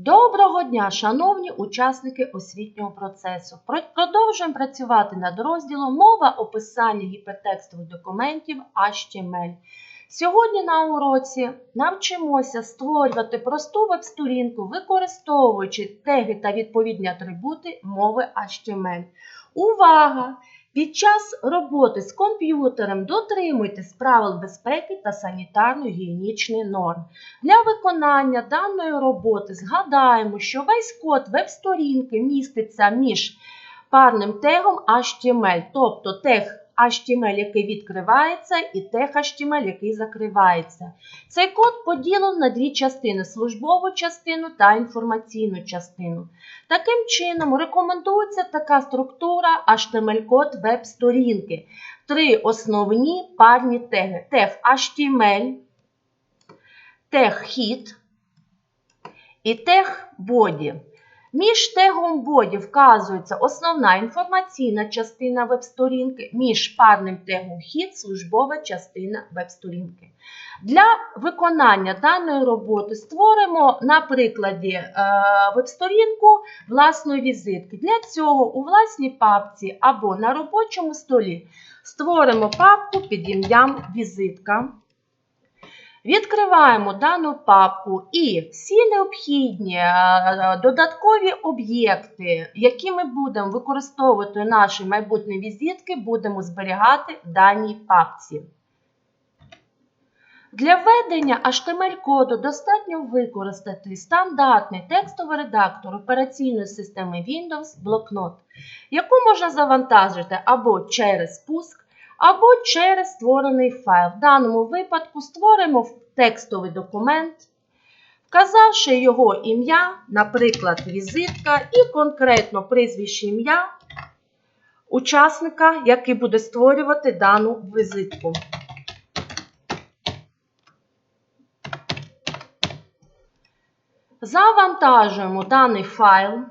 Доброго дня, шановні учасники освітнього процесу. Продовжуємо працювати над розділом мова описання гіпертекстових документів HTML. Сьогодні на уроці навчимося створювати просту веб-сторінку, використовуючи теги та відповідні атрибути мови HTML. Увага! Під час роботи з комп'ютером дотримуйтесь правил безпеки та санітарно-гігієнічних норм. Для виконання даної роботи згадаємо, що весь код веб-сторінки міститься між парним тегом HTML, тобто тег HTML, який відкривається, і тег HTML, який закривається. Цей код поділено на дві частини службову частину та інформаційну частину. Таким чином, рекомендується така структура HTML-код веб-сторінки. Три основні парні теги: тег HTML, тег і тег body. Між тегом body вказується основна інформаційна частина веб-сторінки, між парним тегом hit службова частина веб-сторінки. Для виконання даної роботи створимо на прикладі е, веб-сторінку власної візитки. Для цього у власній папці або на робочому столі створимо папку під ім'ям візитка. Відкриваємо дану папку і всі необхідні е, додаткові об'єкти, які ми будемо використовувати в нашій майбутній візитки, будемо зберігати в даній папці. Для введення HTML-коду достатньо використати стандартний текстовий редактор операційної системи Windows блокнот, яку можна завантажити або через пуск, або через створений файл. В даному випадку створимо текстовий документ, вказавши його ім'я, наприклад, візитка, і конкретно прізвище ім'я учасника, який буде створювати дану візитку. Завантажуємо даний файл.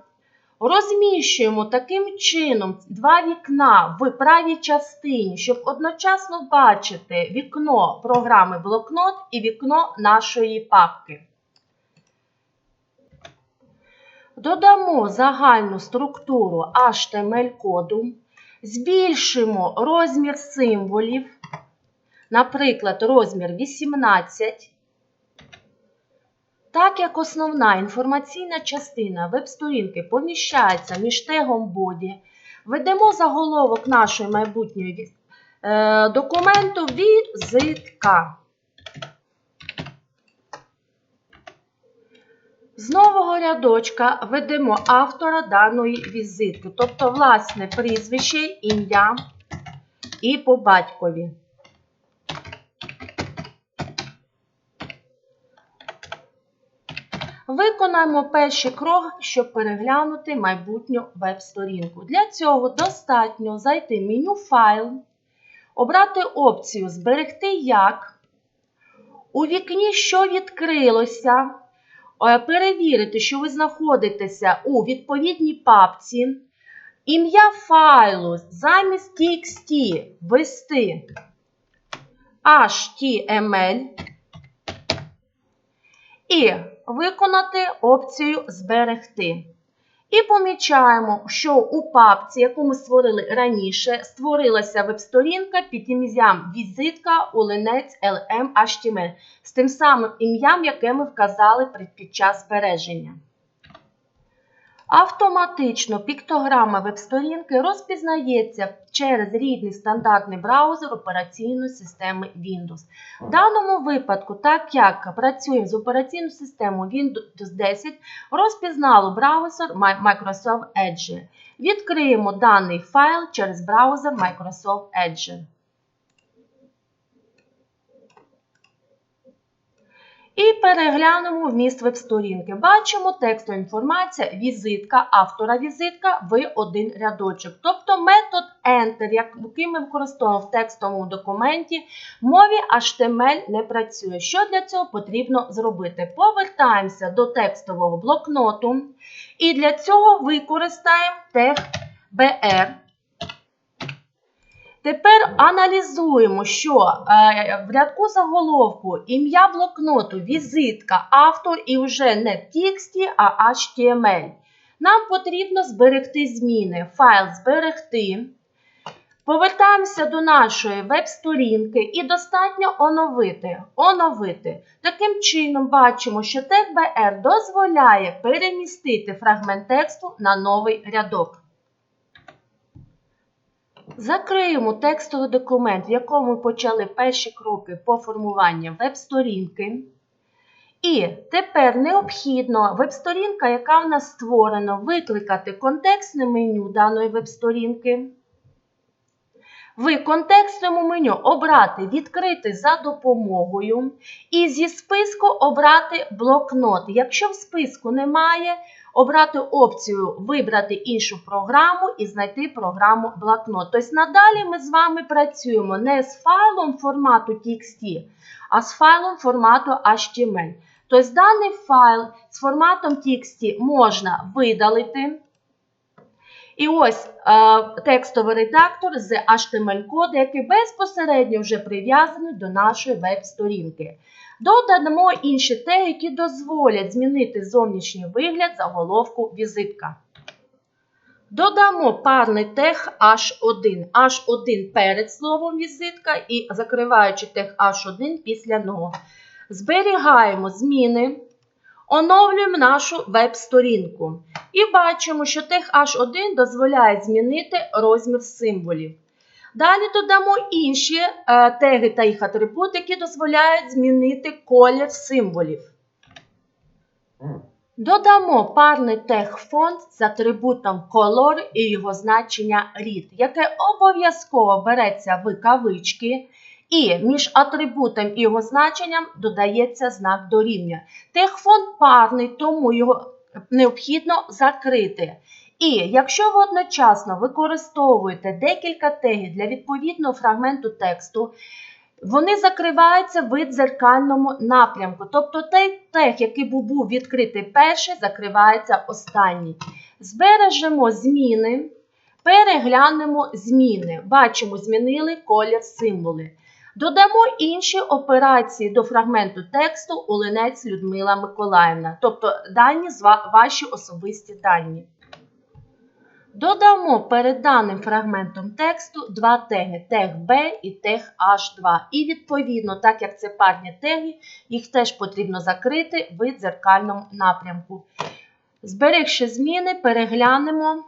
Розміщуємо таким чином два вікна в правій частині, щоб одночасно бачити вікно програми блокнот і вікно нашої папки. Додамо загальну структуру HTML-коду, збільшимо розмір символів, наприклад, розмір 18. Так як основна інформаційна частина веб-сторінки поміщається між тегом body, ведемо заголовок нашої майбутньої е, документу візитка. З нового рядочка ведемо автора даної візитки, тобто власне прізвище, ім'я і по батькові. Виконаємо перший крок, щоб переглянути майбутню веб-сторінку. Для цього достатньо зайти в меню Файл, обрати опцію Зберегти як. У вікні, що відкрилося, е, перевірити, що ви знаходитеся у відповідній папці. Ім'я файлу замість TXT ввести HTML і виконати опцію Зберегти. І помічаємо, що у папці, яку ми створили раніше, створилася веб-сторінка під ім'ям візитка олинець LM HTML з тим самим ім'ям, яке ми вказали під час збереження. Автоматично піктограма веб-сторінки розпізнається через рідний стандартний браузер операційної системи Windows. В даному випадку, так як працюємо з операційною системою Windows 10, розпізнало браузер Microsoft Edge. Відкриємо даний файл через браузер Microsoft Edge. І переглянемо вміст веб-сторінки. Бачимо текстова інформація, візитка, автора візитка в один рядочок. Тобто метод Enter, який ми використовуємо в текстовому документі, в мові HTML не працює. Що для цього потрібно зробити? Повертаємося до текстового блокноту. І для цього використаємо тег BR. Тепер аналізуємо, що е, в рядку заголовку ім'я блокноту, візитка, автор і вже не TXT, а HTML. Нам потрібно зберегти зміни. Файл зберегти. Повертаємося до нашої веб-сторінки і достатньо оновити. оновити. Таким чином, бачимо, що TechBR дозволяє перемістити фрагмент тексту на новий рядок. Закриємо текстовий документ, в якому почали перші кроки по формуванню веб-сторінки. І тепер необхідно веб-сторінка, яка в нас створена, викликати контекстне меню даної веб-сторінки. В контекстному меню обрати Відкрити за допомогою і зі списку обрати блокнот. Якщо в списку немає, обрати опцію Вибрати іншу програму і знайти програму блокнот. Тобто надалі ми з вами працюємо не з файлом формату TXT, а з файлом формату HTML. Тобто даний файл з форматом TXT можна видалити. І ось е, текстовий редактор з HTML-коду, який безпосередньо вже прив'язаний до нашої веб-сторінки. Додамо інші теги, які дозволять змінити зовнішній вигляд заголовку візитка. Додамо парний тег H1. H1 перед словом візитка і закриваючи тег H1 після нього. Зберігаємо зміни. Оновлюємо нашу веб-сторінку. І бачимо, що тег H1 дозволяє змінити розмір символів. Далі додамо інші е, теги та їх атрибути, які дозволяють змінити колір символів. Додамо парний тег фонд з атрибутом color і його значення read, яке обов'язково береться в кавички. І між атрибутом і його значенням додається знак дорівнює. Техфонд парний, тому його необхідно закрити. І якщо ви одночасно використовуєте декілька тегів для відповідного фрагменту тексту, вони закриваються в дзеркальному напрямку. Тобто той тег, який був відкритий перший, закривається останній. Збережемо зміни, переглянемо зміни. Бачимо, змінили колір символи. Додамо інші операції до фрагменту тексту Улинець Людмила Миколаївна, тобто дані ваші особисті дані. Додамо перед даним фрагментом тексту два теги тег B і тег H2. І відповідно, так як це парні теги, їх теж потрібно закрити в дзеркальному напрямку. Зберегши зміни, переглянемо.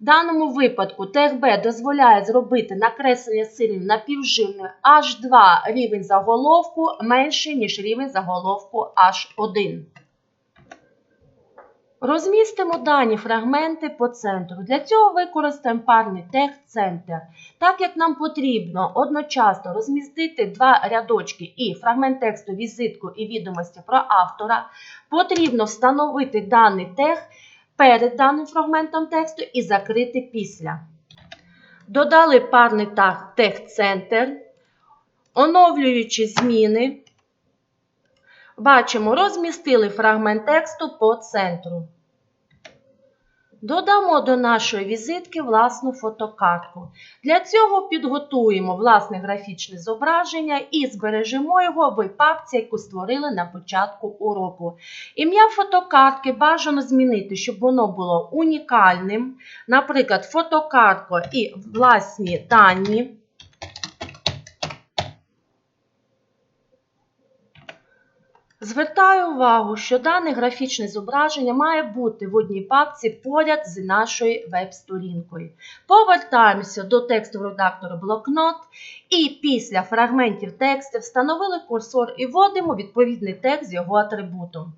В даному випадку тег B дозволяє зробити накреслення синів напівживною H2 рівень заголовку менший, ніж рівень заголовку H1. Розмістимо дані фрагменти по центру. Для цього використаємо парний тег центр. Так як нам потрібно одночасно розмістити два рядочки і фрагмент тексту, візитку і відомості про автора, потрібно встановити даний тег перед даним фрагментом тексту і закрити після. Додали парний таг центр, оновлюючи зміни. Бачимо, розмістили фрагмент тексту по центру. Додамо до нашої візитки власну фотокартку. Для цього підготуємо власне графічне зображення і збережемо його в папці, яку створили на початку уроку. Ім'я фотокартки бажано змінити, щоб воно було унікальним. Наприклад, фотокартка і власні дані. Звертаю увагу, що дане графічне зображення має бути в одній папці поряд з нашою веб-сторінкою. Повертаємося до текстового редактора блокнот і після фрагментів тексту встановили курсор і вводимо відповідний текст з його атрибутом.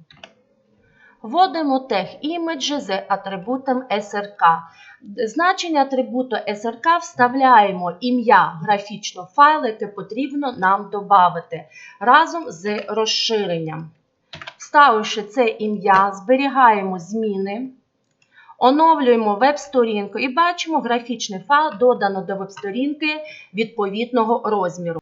Вводимо тег імеджі з атрибутом SRK. Значення атрибуту SRK вставляємо ім'я графічного файлу, яке потрібно нам додати разом з розширенням. Вставивши це ім'я, зберігаємо зміни, оновлюємо веб-сторінку і бачимо графічний файл додано до веб-сторінки відповідного розміру.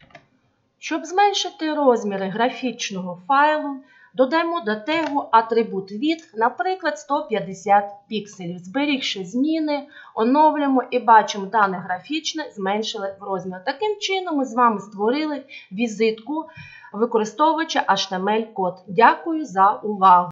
Щоб зменшити розміри графічного файлу, Додаємо до тегу атрибут від, наприклад, 150 пікселів. Зберігши зміни, оновлюємо і бачимо, дане графічне зменшили в розмір. Таким чином, ми з вами створили візитку використовуючи HTML-код. Дякую за увагу!